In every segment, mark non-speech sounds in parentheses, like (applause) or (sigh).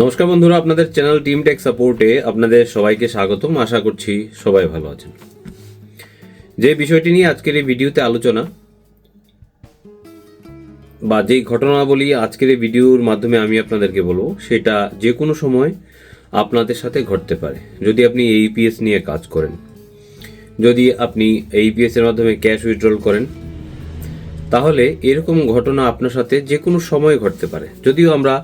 নমস্কার বন্ধুরা, আপনাদের চ্যানেল টিম টেক সাপোর্টে আপনাদের সবাইকে স্বাগতম। আশা করছি সবাই ভালো আছেন। যে বিষয়টি নিয়ে আজকের এই ভিডিওতে আলোচনা বা যেই ঘটনাবলী আজকের এই ভিডিওর মাধ্যমে আমি আপনাদেরকে বলব, সেটা যে কোনো সময় আপনাদের সাথে ঘটতে পারে। যদি আপনি এইপিএস নিয়ে কাজ করেন, যদি আপনি এইপিএস এর মাধ্যমে ক্যাশ উইথড্রল করেন, তাহলে এরকম ঘটনা আপনার সাথে যে কোনো সময় ঘটতে পারে। যদিও আমরা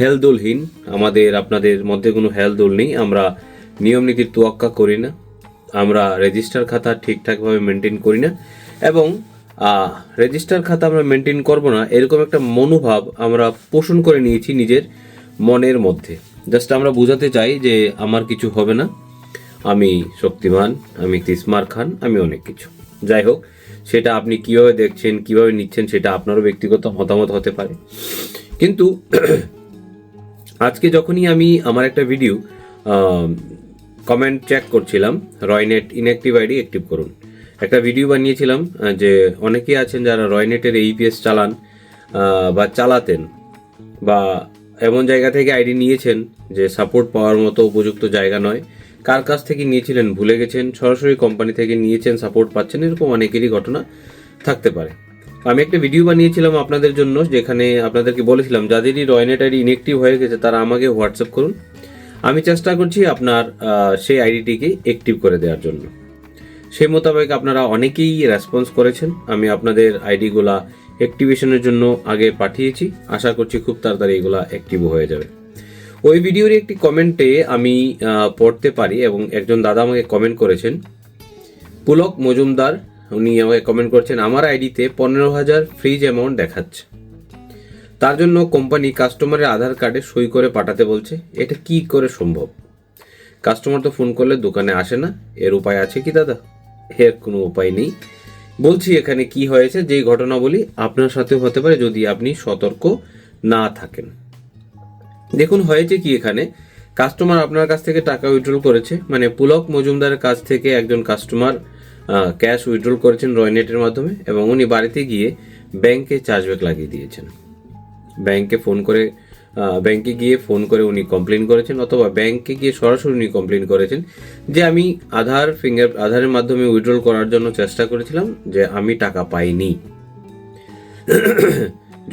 হেলদোলহীন আমাদের, আপনাদের মধ্যে কোনো হেলদোল নেই। আমরা নিয়ম নীতির তোয়াক্কা করি না। আমরা রেজিস্টার খাতা ঠিকঠাকভাবে মেনটেন করি না। এবং রেজিস্টার খাতা আমরা মেনটেন করব না। এরকম একটা মনোভাব আমরা পোষণ করে নিয়েছি নিজের মনের মধ্যে। জাস্ট আমরা বোঝাতে চাই যে আমার কিছু হবে না। আমি শক্তিমান, আমি তিসমার খান, আমি অনেক কিছু। যাই হোক, সেটা আপনি কীভাবে দেখছেন, কীভাবে নিচ্ছেন, সেটা আপনারও ব্যক্তিগত মতামত হতে পারে। কিন্তু আজকে যখনই আমি আমার একটা ভিডিও কমেন্ট চেক করছিলাম রয়নেট ইনঅ্যাক্টিভ আইডি অ্যাক্টিভ করুন। একটা ভিডিও বানিয়েছিলাম যে অনেকেই আছেন যারা রয়নেটের এইপিএস চালান বা চালাতেন, বা এমন জায়গা থেকে আইডি নিয়েছেন যে সাপোর্ট পাওয়ার মতো উপযুক্ত জায়গা নয়, কার কাছ থেকে নিয়েছিলেন ভুলে গেছেন, সরাসরি কোম্পানি থেকে নিয়েছেন সাপোর্ট পাচ্ছেন, এরকম অনেকেরই ঘটনা থাকতে পারে। আমি একটা ভিডিও বানিয়েছিলাম আপনাদের জন্য, যেখানে আপনাদেরকে বলেছিলাম, যাদেরই রয়নেট আইডি ইনএক্টিভ হয়ে গেছে, তারা আমাকে হোয়াটসঅ্যাপ করুন। আমি চেষ্টা করছি আপনার সেই আইডিটিকে অ্যাক্টিভ করে দেওয়ার জন্য। সেই মোতাবেক আপনারা অনেকেই রেসপন্স করেছেন। আমি আপনাদের আইডিগুলা অ্যাক্টিভেশনের জন্য আগে পাঠিয়েছি। আশা করছি খুব তাড়াতাড়ি এগুলা অ্যাক্টিভ হয়ে যাবে। ওই ভিডিওর একটি কমেন্টে আমি পড়তে পারি এবং একজন দাদা আমাকে কমেন্ট করেছেন। পুলক মজুমদার উনি আমাকে কমেন্ট করছেন, আমার আইডিতে পনেরো হাজার ফ্রিজ অ্যামাউন্ট দেখাচ্ছে। তার জন্য কোম্পানি কাস্টমারের আধার কার্ডে সই করে পাঠাতে বলছে, এটা কি করে সম্ভব? কাস্টমার তো ফোন করলে দোকানে আসে না, এর উপায় আছে কি দাদা? এর কোনো উপায় নেই। বলছি, এখানে কি হয়েছে? যেই ঘটনা বলি, আপনার সাথেও হতে পারে যদি আপনি সতর্ক না থাকেন। দেখুন, হয়েছে কি এখানে? কাস্টমার আপনার কাছ থেকে টাকা উইথড্রল করেছে মানে পুলক মজুমদারের কাছ থেকে একজন কাস্টমার ক্যাশ উইথড্রল করেছেন রয়নেটের মাধ্যমে এবং উনি বাড়িতে গিয়ে ব্যাংকে চার্জব্যাক লাগিয়ে দিয়েছেন। ব্যাংকে ফোন করে ব্যাংকে গিয়ে ফোন করে উনি কমপ্লেন করেছেন অথবা ব্যাংকে গিয়ে সরাসরি উনি কমপ্লেন করেছেন যে আমি আধার ফিঙ্গার আধারের মাধ্যমে উইথড্রল করার জন্য চেষ্টা করেছিলাম যে আমি টাকা পাইনি।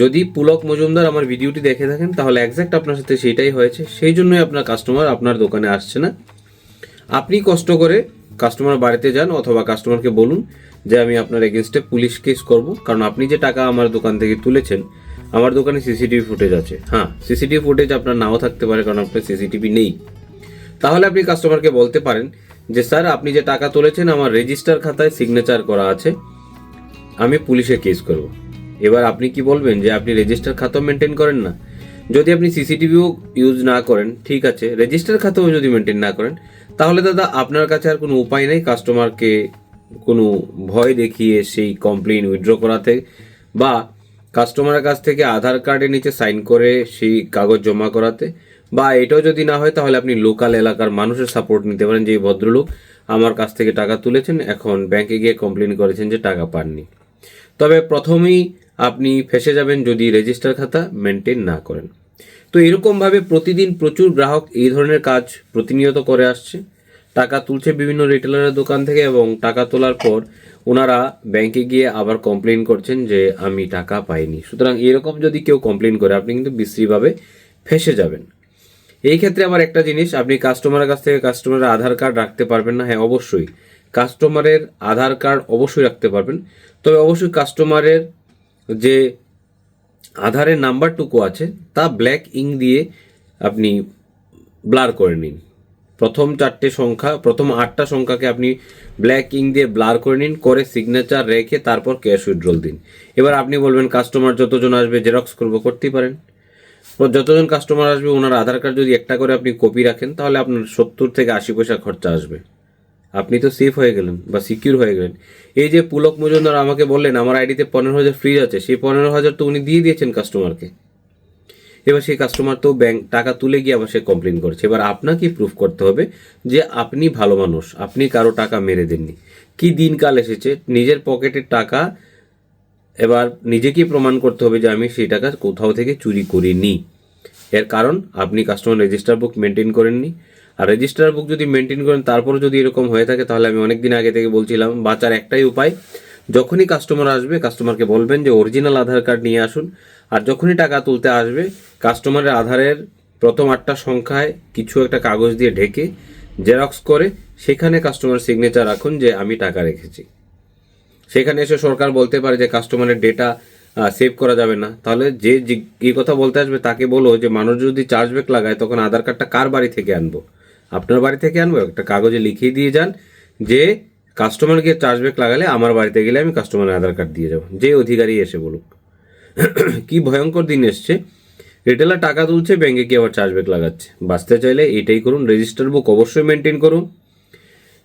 যদি পুলক মজুমদার আমার ভিডিওটি দেখে থাকেন তাহলে একজ্যাক্ট আপনার সাথে সেটাই হয়েছে। সেই জন্যই আপনার কাস্টমার আপনার দোকানে আসছে না। আপনি কষ্ট করে কাস্টমার বাড়িতে যান অথবা কাস্টমারকে বলুন যে আমি আপনার এগেনস্টে পুলিশ কেস করব। কারণ আপনি যে টাকা আমার দোকান থেকে তুলেছেন, আমার দোকানে সিসিটিভি ফুটেজ আছে। হ্যাঁ সিসিটিভি ফুটেজ আপনার নাও থাকতে পারে কারণ আপনার সিসিটিভি নেই। তাহলে আপনি কাস্টমারকে বলতে পারেন যে, স্যার, আপনি যে টাকা তুলেছেন, আমার রেজিস্টার খাতায় সিগনেচার করা আছে, আমি পুলিশে কেস করব। এবার আপনি কি বলবেন যে, আপনি রেজিস্টার খাতাও মেনটেন করেন না? যদি আপনি সিসিটিভিও ইউজ না করেন, ঠিক আছে রেজিস্টার খাতাও যদি মেনটেন না করেন তাহলে দাদা, আপনার কাছে আর কোনো উপায় নেই? কাস্টমারকে কোনো ভয় দেখিয়ে সেই কমপ্লেন উইথড্র করাতে? বা কাস্টমারের কাছ থেকে আধার কার্ডের নিচে সাইন করে সেই কাগজ জমা করাতে? বা এটাও যদি না হয়, তাহলে আপনি লোকাল এলাকার মানুষের সাপোর্ট নিতে পারেন, যে ভদ্রলোক আমার কাছ থেকে টাকা তুলেছেন, এখন ব্যাংকে গিয়ে কমপ্লেন করেছেন যে টাকা পাননি। তবে প্রথমেই আপনি ফেসে যাবেন যদি রেজিস্টার খাতা মেনটেন না করেন। তো এরকমভাবে প্রতিদিন প্রচুর গ্রাহক এই ধরনের কাজ প্রতিনিয়ত করে আসছে। টাকা তুলছে বিভিন্ন রিটেলারের দোকান থেকে এবং টাকা তোলার পর ওনারা ব্যাংকে গিয়ে আবার কমপ্লেন করছেন যে, আমি টাকা পাইনি। সুতরাং এরকম যদি কেউ কমপ্লেন করে, আপনি কিন্তু বিশ্রীভাবে ফেসে যাবেন। এই ক্ষেত্রে আবার একটা জিনিস, আপনি কাস্টমারের কাছ থেকে কাস্টমারের আধার কার্ড রাখতে পারবেন না। হ্যাঁ অবশ্যই। কাস্টমারের আধার কার্ড অবশ্যই রাখতে পারবেন। তবে অবশ্যই কাস্টমারের যে আধারের নাম্বারটুকু আছে, তা ব্ল্যাক ইঙ্ক দিয়ে আপনি ব্লার করে নিন। প্রথম চারটে সংখ্যা, প্রথম আটটা সংখ্যাকে আপনি ব্ল্যাক ইঙ্ক দিয়ে ব্লার করে নিন, করে সিগনেচার রেখে তারপর ক্যাশ উইথড্রল দিন। এবার আপনি বলবেন কাস্টমার যতজন আসবে জেরক্স করব, করতেই পারেন। যতজন কাস্টমার আসবে, ওনার আধার কার্ড যদি একটা করে আপনি কপি রাখেন, তাহলে আপনার সত্তর থেকে আশি পয়সা খরচা আসবে। আপনি তো সেফ হয়ে গেলেন বা সিকিউর হয়ে গেলেন। এই যে পুলক মজুমদার আমাকে বললেন, আমার আইডিতে পনেরো হাজার ফ্রিজ আছে, সেই পনেরো হাজার তো উনি দিয়ে দিয়েছেন কাস্টমারকে এবার সেই কাস্টমার তো ব্যাংক টাকা তুলে গিয়ে আবার সে কমপ্লেন করছে। এবার আপনাকে প্রুফ করতে হবে যে আপনি ভালো মানুষ, আপনি কারও টাকা মেরে দেননি। কি দিনকাল এসেছে, নিজের পকেটের টাকা এবার নিজেকেই প্রমাণ করতে হবে যে আমি সেই টাকা কোথাও থেকে চুরি করিনি। এর কারণ, আপনি কাস্টমার রেজিস্টার বুক মেনটেন করেননি আর রেজিস্টার বুক যদি মেনটেন করেন তারপরে যদি এরকম হয়ে থাকে, তাহলে আমি অনেক দিন আগে থেকে বলছিলাম, বাঁচার একটাই উপায়, যখনই কাস্টমার আসবে কাস্টমারকে বলবেন যে অরিজিনাল আধার কার্ড নিয়ে আসুন। আর যখনই টাকা তুলতে আসবে কাস্টমারের আধারের প্রথম আটটা সংখ্যায় কিছু একটা কাগজ দিয়ে ঢেকে জেরক্স করে, সেখানে কাস্টমার সিগনেচার রাখুন যে আমি টাকা রেখেছি। সেখানে এসে সরকার বলতে পারে যে কাস্টমারের ডেটা সেভ করা যাবে না। তাহলে যে কথা বলতে আসবে, তাকে বলো যে মানুষ যদি চার্জব্যাক লাগায়, তখন আধার কার্ডটা কার বাড়ি থেকে আনব? আপনার বাড়ি থেকে আনব, একটা কাগজে লিখিয়ে দিয়ে যান যে কাস্টমারকে চার্জব্যাক লাগালে আমার বাড়িতে গেলে আমি কাস্টমারের আধার কার্ড দিয়ে যাব। যে অধিকারী এসে বলুক। কি ভয়ঙ্কর দিন এসছে। রিটেলার টাকা তুলছে ব্যাংকে কি আবার চার্জব্যাক লাগাচ্ছে। বাঁচতে চাইলে এটাই করুন রেজিস্টার বুক অবশ্যই মেনটেন করুন।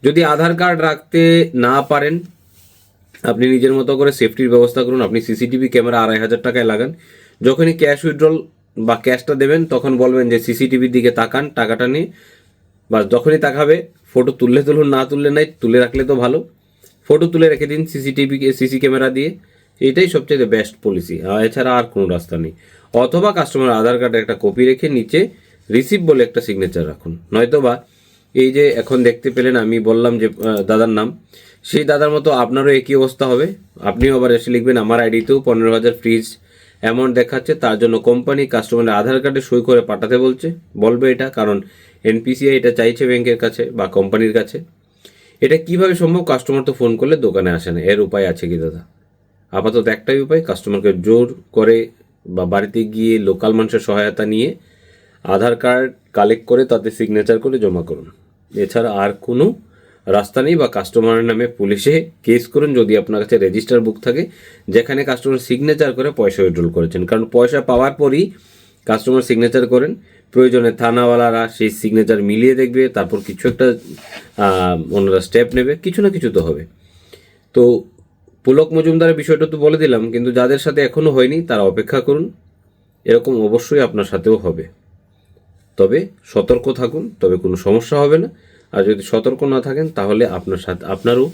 যদি আধার কার্ড রাখতে না পারেন, আপনি নিজের মতো করে সেফটির ব্যবস্থা করুন। আপনি সিসিটিভি ক্যামেরা আড়াই হাজার টাকায় লাগান। যখনই ক্যাশ উইথড্রল বা ক্যাশটা দেবেন, তখন বলবেন যে সিসিটিভির দিকে তাকান, টাকাটা নিয়ে। বা যখনই তাকাবে ফটো তুললে তুলুন, না তুললে নাই, তুলে রাখলে তো ভালো। ফটো তুলে রেখে দিন সিসিটিভি সিসি ক্যামেরা দিয়ে। এটাই সবচেয়ে বেস্ট পলিসি এছাড়া আর কোনো রাস্তা নেই। অথবা কাস্টমার আধার কার্ডের একটা কপি রেখে নিচে রিসিভ বলে একটা সিগনেচার রাখুন। নয়তোবা এই যে এখন দেখতে পেলেন, আমি বললাম যে দাদার নাম। সেই দাদার মতো আপনারও একই অবস্থা হবে। আপনিও আবার এসে লিখবেন, আমার আইডিতেও পনেরো হাজার ফ্রিজ অ্যামাউন্ট দেখাচ্ছে, তার জন্য কোম্পানি কাস্টমারের আধার কার্ডে সই করে পাঠাতে বলছে। বলবে এটা, কারণ এনপিসিআই এটা চাইছে ব্যাংকের কাছে বা কোম্পানির কাছে। এটা কীভাবে সম্ভব? কাস্টমার তো ফোন করলে দোকানে আসে না। এর উপায় আছে কি দাদা? আপাতত একটাই উপায় কাস্টমারকে জোর করে বা বাড়িতে গিয়ে লোকাল মানুষের সহায়তা নিয়ে আধার কার্ড কালেক্ট করে তাতে সিগনেচার করে জমা করুন। এছাড়া আর কোনো রাস্তা নেই বা কাস্টমারের নামে পুলিশে কেস করুন যদি আপনার কাছে রেজিস্টার বুক থাকে, যেখানে কাস্টমার সিগনেচার করে পয়সা উইড্রল করেছেন। কারণ পয়সা পাওয়ার পরই কাস্টমার সিগনেচার করেন, প্রয়োজনে থানাওয়ালারা সেই সিগনেচার মিলিয়ে দেখবে, তারপর কিছু একটা ওনারা স্টেপ নেবে, কিছু না কিছু তো হবে। তো পুলক মজুমদারের বিষয়টা তো বলে দিলাম, কিন্তু যাদের সাথে এখনও হয়নি, তারা অপেক্ষা করুন। এরকম অবশ্যই আপনার সাথেও হবে। তবে সতর্ক থাকুন, তবে কোনো সমস্যা হবে না। আর যদি সতর্ক না থাকেন, তাহলে আপনার সাথে, আপনারও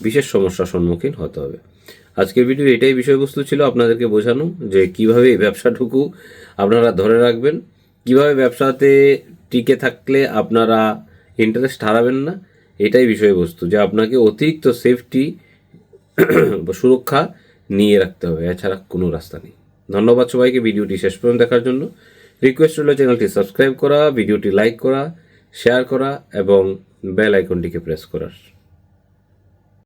বিশেষ সমস্যার সম্মুখীন হতে হবে। আজকের ভিডিও এটাই বিষয়বস্তু ছিল, আপনাদেরকে বোঝানো যে কীভাবে এই ব্যবসাটুকু আপনারা ধরে রাখবেন, কীভাবে ব্যবসাতে টিকে থাকলে আপনারা ইন্টারেস্ট হারাবেন না, এটাই বিষয়বস্তু যে আপনাকে অতিরিক্ত সেফটি (clears throat) সুরক্ষা নিয়ে রাখতে হবে, এছাড়া কোনো রাস্তা নেই। ধন্যবাদ সবাইকে ভিডিওটি শেষ পর্যন্ত দেখার জন্য। রিকোয়েস্ট হলো চ্যানেলটি সাবস্ক্রাইব করা, ভিডিওটি লাইক করা শেয়ার করা, এবং বেল আইকনটিকে প্রেস করার।